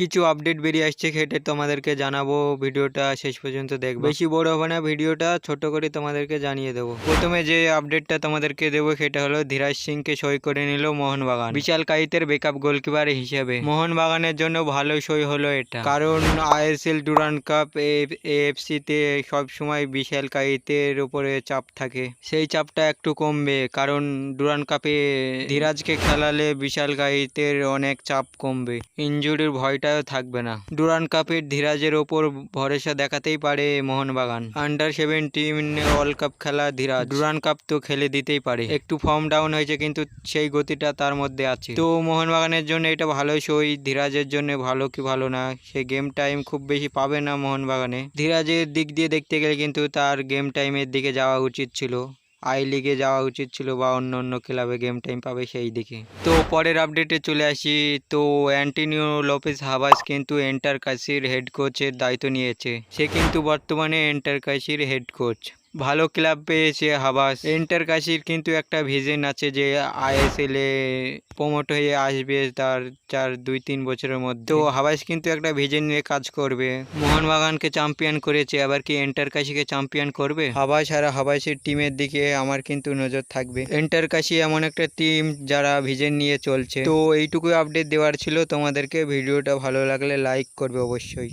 কিছু আপডেট বেরিয়ে আসছে সেটা তোমাদেরকে জানাব। ভিডিওটা শেষ পর্যন্ত দেখবে। বেশি বড় হবে না ভিডিওটা, ছোট করে তোমাদেরকে জানিয়ে দেবো। প্রথমে যে আপডেটটা তোমাদেরকে দেবো, সেটা হলো ধীরাজ সিংকে সই করে নিল মোহনবাগান। বিশাল কাইতের বেকআপ গোলকিপার হিসেবে। মোহনবাগানের জন্য ভালো সই হলো এটা। কারণ আইএসএল ডুরান কাপ এএফসি তে সব সময় বিশাল কাইতের উপরে চাপ থাকে। সেই চাপটা একটু কমবে। কারণ ডুরান কাপে ধীরাজকে খেলালে বিশাল কাইতের অনেক চাপ কমবে। ইনজুরির ভয়টাও থাকবে না। ডুরান কাপের ধীরাজের ওপর ভরসা দেখাতেই পারে Mohun Bagan. Under seventeen world cup খেলা ধীরাজ। ডুরান কাপ তো খেলে দিতেই পারে। একটু ফর্ম ডাউন হয়েছে কিন্তু সেই গতিটা তার মধ্যে আছে। তো মোহনবাগানের জন্য এটা ভালো সই, ধীরাজের জন্য ভালো কি ভালো না, সে গেম টাইম খুব বেশি পাবে না মোহনবাগানে। ধীরাজের দিক দিয়ে দেখতে গেলে কিন্তু তার গেম টাইমের দিকে যাওয়া উচিত ছিল। আই লিগে যাওয়া উচিত ছিল বা অন্য অন্য ক্লাবে গেম টাইম পাবে সেই দিকে। তো পরের আপডেটে চলে আসি। তো অ্যান্টিনিও লোপেস হাবাস কিন্তু এন্টার কাশির হেড কোচের দায়িত্ব নিয়েছে। সে কিন্তু বর্তমানে এন্টার কাশির হেড কোচ ভালো ক্লাব পেয়েছে হাবাস। এন্টার কাশির কিন্তু একটা ভিজন আছে যে আইএসএল এ প্রমোট হয়ে আসবে তার চার, দুই, তিন বছরের মধ্যে। তো হাবাস কিন্তু একটা ভিজন নিয়ে কাজ করবে। মোহনবাগানকে চ্যাম্পিয়ন করেছে, আবার কি এন্টার কাশিকে চ্যাম্পিয়ন করবে? হাবাস আর হাবাসের টিমের দিকে আমার কিন্তু নজর থাকবে। এন্টার কাশি এমন একটা টিম যারা ভিজন নিয়ে চলছে। তো এইটুকু আপডেট দেওয়ার ছিল। তোমাদেরকে ভিডিওটা ভালো লাগলে লাইক করবে অবশ্যই।